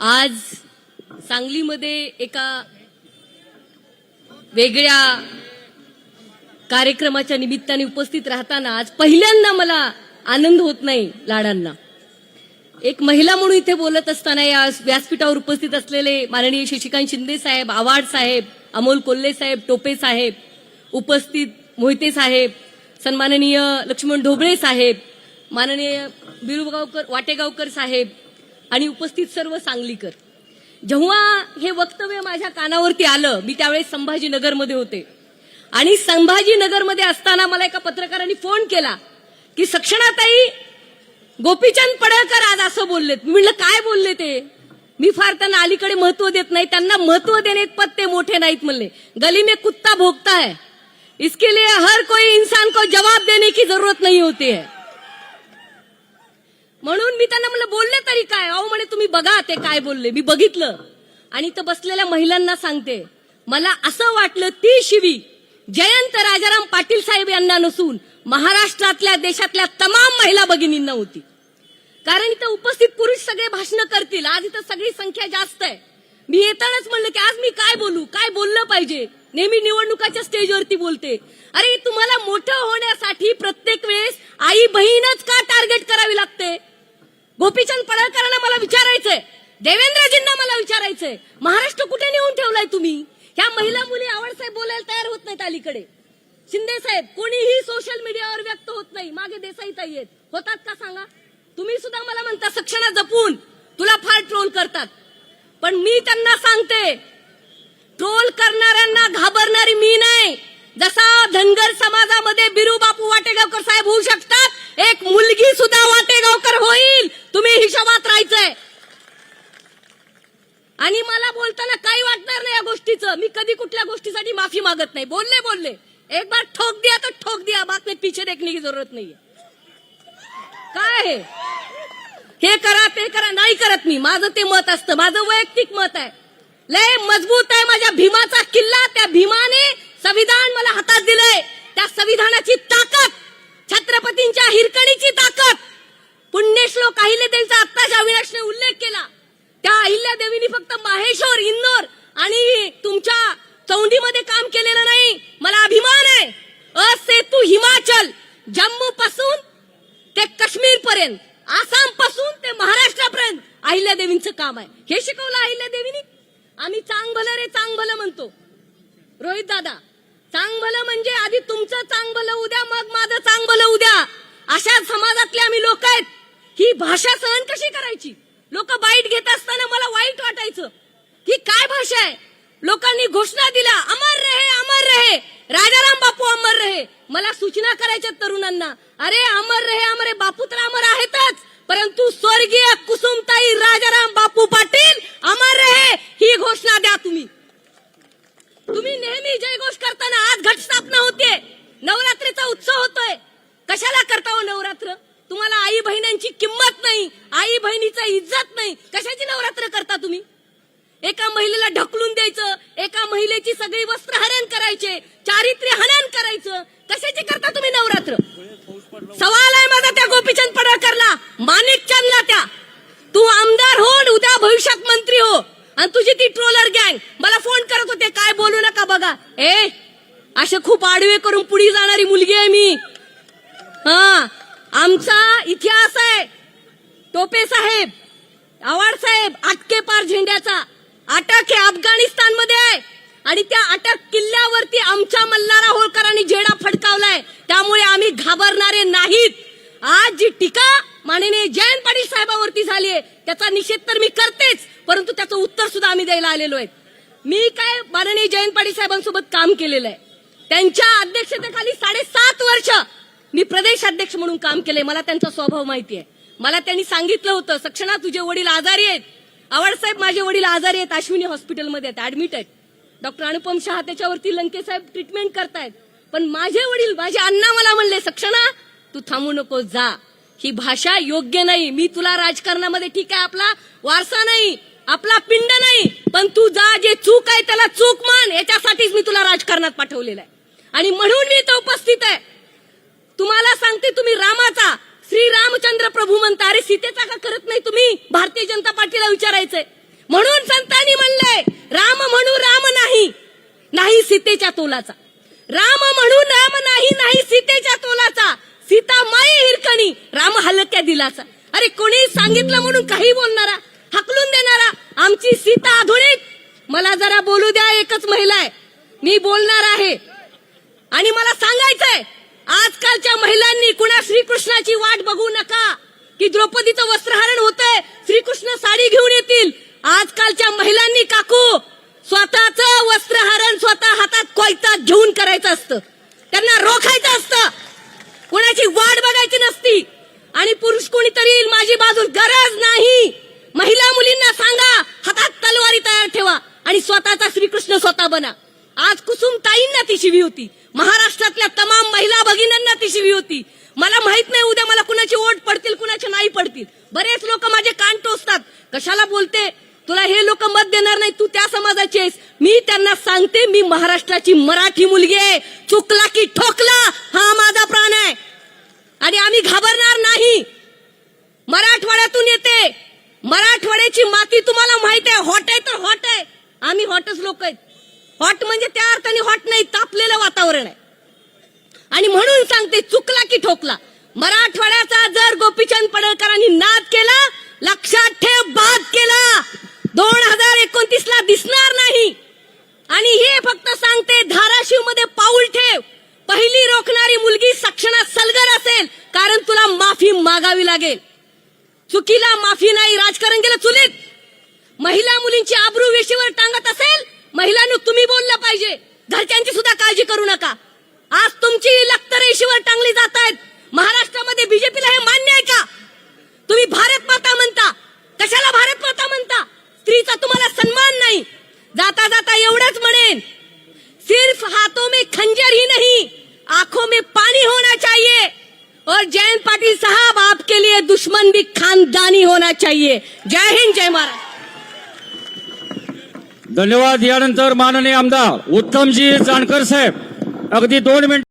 आज सांगलीमध्ये एका वेगळ्या कार्यक्रमाच्या निमित्ताने उपस्थित राहताना आज पहिल्यांदा मला आनंद होत नाही लाडांना. एक महिला म्हणून इथे बोलत असताना या व्यासपीठावर उपस्थित असलेले माननीय शशिकांत शिंदे साहेब आवाड साहेब अमोल कोल्हे साहेब टोपे साहेब उपस्थित मोहिते साहेब सन्माननीय लक्ष्मण ढोबळे साहेब माननीय बिरुगावकर वाटेगावकर साहेब आणि उपस्थित सर्व सांगलीकर. जेव्हा हे वक्तव्य माझ्या कानावरती आलं मी त्यावेळेस संभाजीनगरमध्ये होते. आणि संभाजीनगरमध्ये असताना मला एका पत्रकारांनी फोन केला की सक्षणाताई गोपीचंद पडळकर आज असं बोललेत. मी म्हणलं काय बोलले ते? मी फार त्यांना अलीकडे महत्त्व देत नाही. त्यांना महत्त्व देणे पद ते मोठे नाहीत म्हणले. गली में कुत्ता भोगता है इसके लिए हर कोई इंसान को जवाब देने की जरूरत नहीं होती है. म्हणून मी त्यांना म्हणलं बोलले तरी काय? अहो म्हणे तुम्ही बघा ते काय बोलले. मी बघितलं. आणि तर बसलेल्या महिलांना सांगते मला असं वाटलं ती शिवी जयंत राजाराम पाटील साहेब यांना नसून महाराष्ट्रातल्या देशातल्या तमाम महिला भगिनींना होती. कारण इथं उपस्थित पुरुष सगळे भाषण करतील. आज इथं सगळी संख्या जास्त आहे. मी येतानाच म्हणलं की आज मी काय बोलू? काय बोललं पाहिजे? नेहमी निवडणुकाच्या स्टेजवरती बोलते. अरे तुम्हाला मोठं होण्यासाठी प्रत्येक वेळेस आई बहीणच का टार्गेट करावी लागते? गोपीचंद पडळकरांना मला विचारायचंय. देवेंद्रजींना मला विचारायचंय. महाराष्ट्र कुठे नेऊन ठेवलाय तुम्ही? ह्या महिला मुली आवडसाहेब बोलायला तयार होत नाहीत अलीकडे. शिंदे साहेब कोणीही सोशल मीडियावर व्यक्त होत नाही. मागे देसाई ताई आहेत. होतात का सांगा? तुम्ही सुद्धा मला म्हणता सक्षणा जपून. तुला फार ट्रोल करतात. पण मी त्यांना सांगते ट्रोल करणाऱ्यांना घाबरणारी मी नाही. जसा धनगर समाजामध्ये बिरू बापू वाटेगावकर साहेब होऊ शकतात एक मुलगी सुद्धा वाटेगावकर होईल तुम्ही हिशोबात राहायचंय आणि मला बोलताना काही वाटणार नाही या गोष्टीचं मी कधी कुठल्या गोष्टीसाठी माफी मागत नाही. बोलले बोलले. एक बार ठोक दिया तर ठोक दिया. बात में पीछे देखने की जरूरत नाहीये काय आहे? हे करा ते करा. नाही करत मी. माझं ते मत असतं. माझं वैयक्तिक मत आहे. लय मजबूत आहे. माझ्या भीमाचा किल्ला. त्या भीमाने संविधान मला चौंडीमध्ये काम केलेलं नाही. मला अभिमान आहे. असेतू हिमाचल जम्मू पासून ते काश्मीर पर्यंत आसामपासून ते महाराष्ट्रापर्यंत अहिल्या देवींचं काम आहे. हे शिकवलं अहिल्या देवीनी आम्ही चांग भलं रे चांग भलं म्हणतो. रोहित दादा चांग भलं म्हणजे आधी तुमचं चांग भलं उद्या मग माझं चांग भलं उद्या. अशा समाजातले आम्ही लोक आहेत. ही भाषा सहन कशी करायची? लोक बाईट घेत असताना मला वाईट वाटायचं. ही काय भाषा आहे? लोकांनी घोषणा दिल्या अमर रहे अमर रहे. राजाराम बापू अमर रहे. मला सूचना करायच्या तरुणांना. अरे अमर रहे अमर बापू तर अमर आहेतच. परंतु स्वर्गीय कुसुमताई राजाराम बापू पाटील अमर रहे ही घोषणा द्या तुम्ही. तुम्ही नेहमी जयघोष करताना आज घटस्थापना होते. नवरात्रीचा उत्सव होतोय. कशाला करता हो नवरात्र? तुम्हाला आई बहिणींची किंमत नाही. आई बहिणीचा इज्जत नाही. कशाची नवरात्र करता तुम्ही? एका महिलेला ढकलून द्यायचं एका महिलेची सगळी वस्त्र हरण करायचे चारित्र्य हनन करायचं. कशाची करता तुम्ही नवरात्र? सवाल आहे माझा त्या गोपीचंद पडळकरला माणिक चंदला त्या. तू आमदार हो उद्या भविष्यात मंत्री हो. आणि तुझी ती ट्रोलर गँग मला फोन करत होते काय बोलू नका बघा. ए असे खूप आडवे करून पुढे जाणारी मुलगी आहे मी. हा आमचा इतिहास आहे. टोपे साहेब आवाड साहेब आटके पार झेंड्याचा. अटक हे अफगाणिस्तानमध्ये आहे. आणि त्या अटक किल्ल्यावरती आमच्या मल्हारा होळकरांनी झेडा फडकावलाय. त्यामुळे आम्ही घाबरणारे नाहीत. आज जी टीका माननीय जयंत पाटील साहेबावरती झाली आहे त्याचा निषेध तर मी करतेच परंतु त्याचं उत्तर सुद्धा आम्ही द्यायला आलेलो आहे मी काय माननीय जयंत पाटील साहेबांसोबत काम केलेलं आहे. त्यांच्या अध्यक्षतेखाली साडेसात वर्ष मी प्रदेश अध्यक्ष म्हणून काम केलंय. मला त्यांचा स्वभाव माहिती आहे. मला त्यांनी सांगितलं होतं सक्षणा तुझे वडील आजारी आहेत. आवडसाहेब माझे वडील आजारी आहेत अश्विनी हॉस्पिटलमध्ये आहेत ऍडमिट आहेत डॉक्टर अनुपम शहा त्याच्यावरती लंके साहेब ट्रीटमेंट करतायत. पण माझे वडील माझे अण्णा मला म्हणले सक्षणा तू थांबू नको जा. ही भाषा योग्य नाही. मी तुला राजकारणामध्ये ठीक आहे आपला वारसा नाही आपला पिंड नाही. पण तू जा जे चूक आहे त्याला चूक मान. याच्यासाठीच मी तुला राजकारणात पाठवलेलं आहे. आणि म्हणून मी इथं उपस्थित आहे. तुम्हाला सांगते तुम्ही रामाचा श्री रामचंद्र प्रभू म्हणता अरे सीतेचा का करत नाही तुम्ही? भारतीय जनता पार्टीला विचारायचंय. म्हणून संतांनी म्हणलंय राम म्हणू राम नाही. नाही सीतेच्या तोलाचा. राम म्हणू राम नाही नाही सीतेच्या तोलाचा. सीता माय हिरकणी राम हलक्या दिलाचा. अरे कोणी सांगितलं म्हणून काही बोलणारा हकलून देणारा आमची सीता आधुनिक. मला जरा बोलू द्या एकच महिला आहे. मी बोलणार आहे. आणि मला सांगायचंय आजकालच्या महिलांनी कुणा श्रीकृष्णाची वाट बघू नका की द्रौपदीचं वस्त्रहरण होतंय. श्रीकृष्ण साडी घेऊन येतील. आजकालच्या महिलांनी काकू स्वतःच वस्त्रहरण स्वतः हातात कोयता घेऊन करायचं असतं. त्यांना रोखायचं असतं. कोणाची वाट बघायची नसती. आणि पुरुष कोणीतरी येईल माझी बाजू गरज नाही. महिला मुलींना सांगा हातात तलवारी तयार ठेवा आणि स्वतःचा श्रीकृष्ण स्वतः बना. आज कुसुम ताईंना ती शिवी होती. महाराष्ट्रातल्या तमाम महिला भगिनींना ती शिवी होती. मला माहीत नाही उद्या मला कुणाची ओट पडतील कुणाची नाही पडतील. बरेच लोक माझे कान टोचतात. कशाला बोलते? तुला हे लोक मत देणार नाही तू त्या समाजाची आहेस. मी त्यांना सांगते मी महाराष्ट्राची मराठी मुलगी आहे. चुकला की ठोकला हा माझा प्राण आहे. आणि आम्ही घाबरणार नाही. मराठवाड्यातून येते. मराठवाड्याची माती तुम्हाला माहीत आहे. हॉट आहे तर हॉट आहे. आम्ही हॉटच लोक आहेत. हॉट म्हणजे त्या अर्थाने हॉट नाही तापलेलं वातावरण आहे. आणि म्हणून सांगते चुकला की ठोकला. मराठवाड्याचा जर गोपीचंद पडळकरांनी नाद केला लक्षात ठेव बाद केला. दोन हजार एकोणतीस ला दिसणार नाही. आणि हे फक्त सांगते धाराशिवमध्ये पाऊल ठेव. पहिली रोखणारी मुलगी सक्षणात सलगर असेल कारण तुला माफी मागावी लागेल. चुकीला माफी नाही राजकारण गेलं चुलीत. महिला मुलींची आबरू वेशीवर टांगत असेल महिलांनी तुम्ही बोललं पाहिजे. घरच्यांची सुद्धा काळजी करू नका. आज तुमची लखत रेशीवर टांगली जात आहेत. महाराष्ट्रामध्ये बीजेपीला हे मान्य आहे का? तुम्ही भारत माता म्हणता. कशाला भारत माता म्हणता? स्त्रीचा तुम्हाला सन्मान नाही. जाता जाता एवढंच म्हणेन. सिर्फ हाथों में खंजर ही नहीं आंखों में पानी होना चाहिए. और जयंत पाटिल साहब आपके लिए दुश्मन भी खानदानी होना चाहिए. जय हिंद जय महाराज धन्यवाद. यानंतर माननीय आमदार उत्तमजी जानकर साहेब. अगदी दोन मिनिट